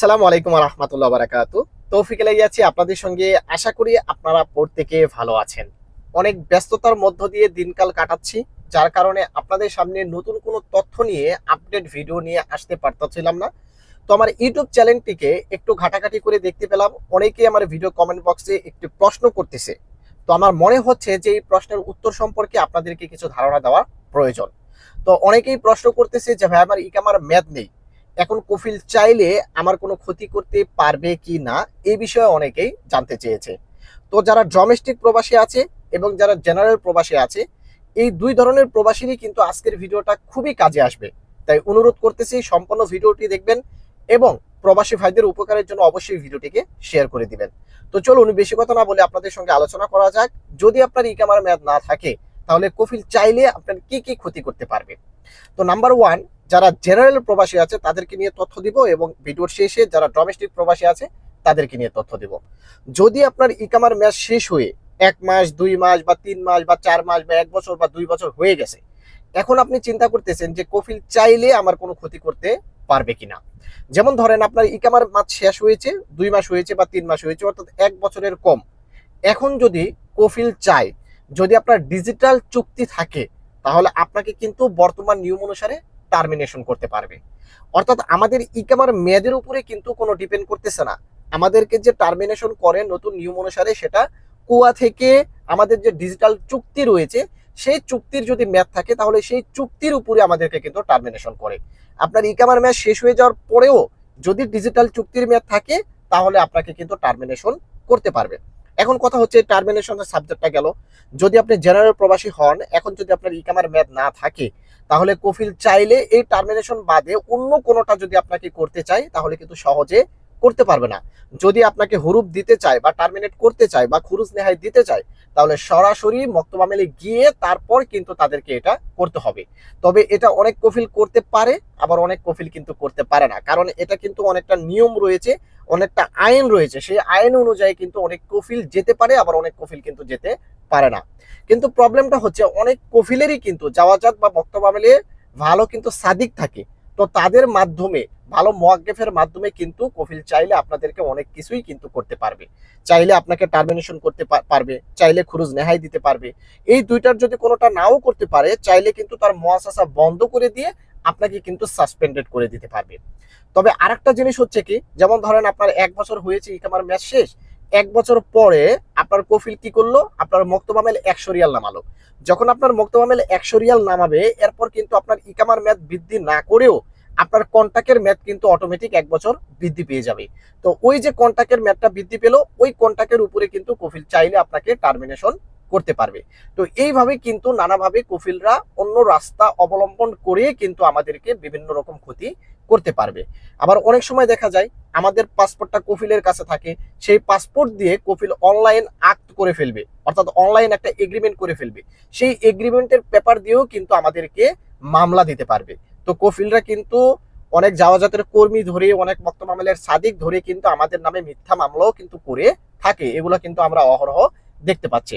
সালাম আলাইকুম রহমতুল্লাহ বারাকাত তৌফিক এলাই আছি আপনাদের সঙ্গে। আশা করি আপনারা প্রত্যেকে ভালো আছেন। অনেক ব্যস্ততার মধ্য দিয়ে দিনকাল কাটাচ্ছি, যার কারণে আপনাদের সামনে নতুন কোনো তথ্য নিয়ে, আপডেট ভিডিও নিয়ে আসতে পারতেছিলাম না। তো আমার ইউটিউব চ্যানেলটিকে একটু ঘাটাঘাটি করে দেখতে পেলাম। অনেকেই আমার ভিডিও কমেন্ট বক্সে একটি প্রশ্ন করতেছে। তো আমার মনে হচ্ছে যে এই প্রশ্নের উত্তর সম্পর্কে আপনাদেরকে কিছু ধারণা দেওয়া প্রয়োজন। তো অনেকেই প্রশ্ন করতেছে যে, ভাই, আমার ইকামার ম্যাথ নেই। এখন কফিল চাইলে আমার কোনো ক্ষতি করতে পারবে কি না এই বিষয়ে অনেকেই জানতে চেয়েছে। তো যারা ডোমেস্টিক প্রবাসী আছে এবং যারা জেনারেল প্রবাসী আছে, এই দুই ধরনের প্রবাসীরই কিন্তু আজকের ভিডিওটা খুবই কাজে আসবে। তাই অনুরোধ করতেছি সম্পূর্ণ ভিডিওটি দেখবেন এবং প্রবাসী ভাইদের উপকারের জন্য অবশ্যই ভিডিওটিকে শেয়ার করে দিবেন। তো চলুন বেশি কথা না বলে আপনাদের সঙ্গে আলোচনা করা যাক। যদি আপনার ইকামার মেয়াদ না থাকে, তাহলে কফিল চাইলে আপনার কি কি ক্ষতি করতে পারবে? তো নাম্বার ওয়ান যারা জেনারেল প্রবাসী আছে, তাদেরকে নিয়ে তথ্য দিব এবং ভিডিওর শেষে যারা ডোমেস্টিক প্রবাসী আছে, তাদেরকে নিয়ে তথ্য দিব। যদি আপনার ইকামার ম্যাচ শেষ হয়ে এক মাস, দুই মাস বা তিন মাস বা চার মাস বা এক বছর বা দুই বছর হয়ে গেছে, এখন আপনি চিন্তা করতেছেন যে কফিল চাইলে আমার কোনো ক্ষতি করতে পারবে কিনা। যেমন ধরেন আপনার ইকামার মাছ শেষ হয়েছে, দুই মাস হয়েছে বা তিন মাস হয়েছে, অর্থাৎ এক বছরের কম। এখন যদি কফিল চায়, যদি আপনার ডিজিটাল চুক্তি থাকে তাহলে আপনাকে কিন্তু বর্তমান নিয়ম অনুসারে টার্মিনেশন করতে পারবে। অর্থাৎ আমাদের ইকামার মেয়াদের উপরে কিন্তু কোনো ডিপেন্ড করতেছে না। আমাদেরকে যে টার্মিনেশন করে নতুন নিয়ম অনুসারে সেটা কুয়া থেকে আমাদের যে ডিজিটাল চুক্তি রয়েছে, সেই চুক্তির যদি মেয়াদ থাকে তাহলে সেই চুক্তির উপরে আমাদেরকে কিন্তু টার্মিনেশন করে। আপনার ইকামার মেয়াদ শেষ হয়ে যাওয়ার পরেও যদি ডিজিটাল চুক্তির মেয়াদ থাকে, তাহলে আপনাকে কিন্তু টার্মিনেশন করতে পারবে। এখন কথা হচ্ছে টার্মিনেশনের সাবজেক্টটা গেল। যদি আপনি জেনারেল প্রবাসী হন, এখন যদি আপনার ইকামার মেয়াদ না থাকে, তাহলে কফিল চাইলে এই টার্মিনেশন বাদে অন্য কোনোটা যদি আপনাকে করতে চাই তাহলে কিন্তু সহজে করতে পারবে না। যদি আপনাকে হুরুপ দিতে চায় বা টার্মিনেট করতে চায় বা খুরুজ নেহাই দিতে চায়, তাহলে সরাসরি মক্তবামেলে গিয়ে তারপর কিন্তু তাদেরকে এটা করতে হবে। তবে এটা অনেক কফিল করতে পারে, আবার অনেক কফিল কিন্তু করতে পারে না। কারণ এটা কিন্তু অনেকটা নিয়ম রয়েছে, অনেকটা আইন রয়েছে। সেই আইন অনুযায়ী কিন্তু অনেক কফিল যেতে পারে, আবার অনেক কফিল কিন্তু যেতে পারে না। কিন্তু প্রবলেমটা হচ্ছে, অনেক কফিলেরই কিন্তু যাওয়াজাত বা বক্তব্যে ভালো কিন্তু সাদিক থাকে। তো তাদের মাধ্যমে, ভালো মোয়াগ্গেফের মাধ্যমে কিন্তু কফিল চাইলে আপনাদেরকে অনেক কিছুই কিন্তু করতে পারবে। চাইলে আপনাকে টার্মিনেশন করতে পারবে, চাইলে খুরুজ নেহাই দিতে পারবে। এই দুইটার যদি কোনোটা নাও করতে পারে, চাইলে কিন্তু তার মহাসাসা বন্ধ করে দিয়ে আপনাকে কিন্তু সাসপেন্ডেড করে দিতে পারবে। তবে আরেকটা জিনিস হচ্ছে কি, যেমন ধরেন আপনার এক বছর হয়েছে ইকামার ম্যাচ শেষ, এক বছর পরে আপনার কফিল কি করল? আপনার মক্তবামেল একশো রিয়াল নামালো। যখন আপনার মক্তবামেল একশো রিয়াল নামাবে, এরপর কিন্তু আপনার ইকামার ম্যাথ বৃদ্ধি না করেও আপনার কন্ট্যাক্টের ম্যাথ কিন্তু অটোমেটিক এক বছর বৃদ্ধি পেয়ে যাবে। তো ওই যে কন্ট্যাক্টের ম্যাথটা বৃদ্ধি পেল, ওই কন্ট্যাক্টের উপরে কিন্তু কফিল চাইলে আপনাকে টার্মিনেশন করতে পারবে। তো এইভাবে কিন্তু নানাভাবে কফিলরা অন্য রাস্তা অবলম্বন করে কিন্তু আমাদেরকে বিভিন্ন রকম ক্ষতি করতে পারবে। আবার অনেক সময় দেখা যায়, আমাদের পাসপোর্টটা কফিলের কাছে থাকে, সেই পাসপোর্ট দিয়ে কফিল অনলাইন আক্ট করে ফেলবে, অর্থাৎ অনলাইন একটা এগ্রিমেন্ট করে ফেলবে। সেই এগ্রিমেন্টের পেপার দিয়েও কিন্তু আমাদেরকে মামলা দিতে পারবে। তো কফিলরা কিন্তু অনেক জাওয়াজাতের কর্মী ধরে, অনেক মক্তমামেলের সাদিক ধরে কিন্তু আমাদের নামে মিথ্যা মামলাও কিন্তু করে থাকে। এগুলো কিন্তু আমরা অহরহ দেখতে পাচ্ছি।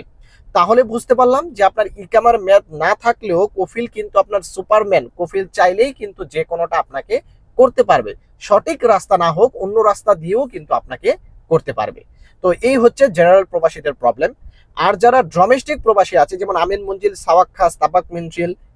তাহলে বুঝতে পারলাম যে আপনার ইকামার মেয়াদ না থাকলেও কফিল কিন্তু আপনার সুপারম্যান। কফিল চাইলেই কিন্তু যে কোনোটা আপনাকে করতে পারবে। সঠিক রাস্তা না হোক, অন্য রাস্তা দিয়েও কিন্তু আপনাকে করতে পারবে। তো এই হচ্ছে জেনারেল প্রবাসীদের প্রবলেম আর যারা ডোমেস্টিক প্রবাসী আছে, যেমন আমিন মঞ্জিল, সাওয়াক খাস তাবাক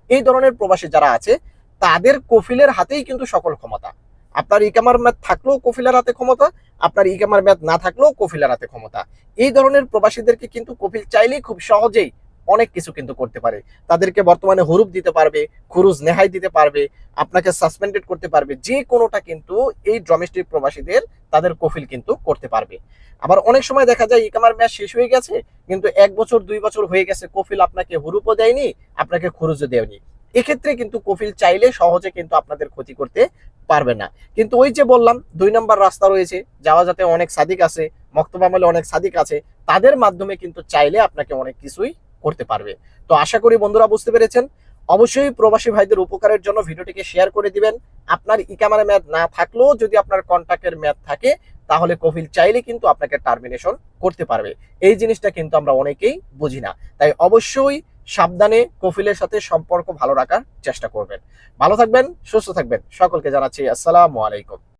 এই ধরনের প্রবাসী যারা আছে, তাদের কফিলের হাতেই কিন্তু সকল ক্ষমতা। আপনার ইকামার ম্যাথ থাকলেও কফিলের হাতে ক্ষমতা, আপনার ইকামার ম্যাথ না থাকলেও কফিলের হাতে ক্ষমতা। এই ধরনের প্রবাসীদেরকে কিন্তু কফিল চাইলেই খুব সহজেই অনেক কিছু কিন্তু করতে পারে। তাদেরকে বর্তমানে হরুপ দিতে পারবে, খুরুজ নেহাই দিতে পারবে, আপনাকে সাসপেন্ডেড করতে পারবে, যে কোনোটা কিন্তু এই ডোমেস্টিক প্রবাসীদের তাদের কফিল কিন্তু করতে পারবে। আবার অনেক সময় দেখা যায় ইকামার ম্যাচ শেষ হয়ে গেছে, কিন্তু এক বছর, দুই বছর হয়ে গেছে, কফিল আপনাকে হুরুপও দেয়নি, আপনাকে খুরুজও দেয়নি। এক্ষেত্রে কিন্তু কফিল চাইলে সহজে কিন্তু আপনাদের ক্ষতি করতে পারবে না। কিন্তু ওই যে বললাম, দুই নম্বর রাস্তা রয়েছে, যাওয়া যাতে অনেক সাদিক আছে মক্তবামলে অনেক সাদিক আছে, তাদের মাধ্যমে কিন্তু চাইলে আপনাকে অনেক কিছুই করতে পারবে। তো আশা করি বন্ধুরা বুঝতে পেরেছেন। অবশ্যই প্রবাসী ভাইদের উপকারের জন্য ভিডিওটিকে শেয়ার করে দিবেন। আপনার ইকামার মেয়াদ না থাকলেও যদি আপনার কন্ট্যাক্টের মেয়াদ থাকে, তাহলে কফিল চাইলে কিন্তু আপনাকে টার্মিনেশন করতে পারবে। এই জিনিসটা কিন্তু আমরা অনেকেই বুঝি না। তাই অবশ্যই সাবধানে কফিলের সাথে সম্পর্ক ভালো রাখার চেষ্টা করবেন। ভালো থাকবেন, সুস্থ থাকবেন। সকলকে জানাচ্ছি আসসালামু আলাইকুম।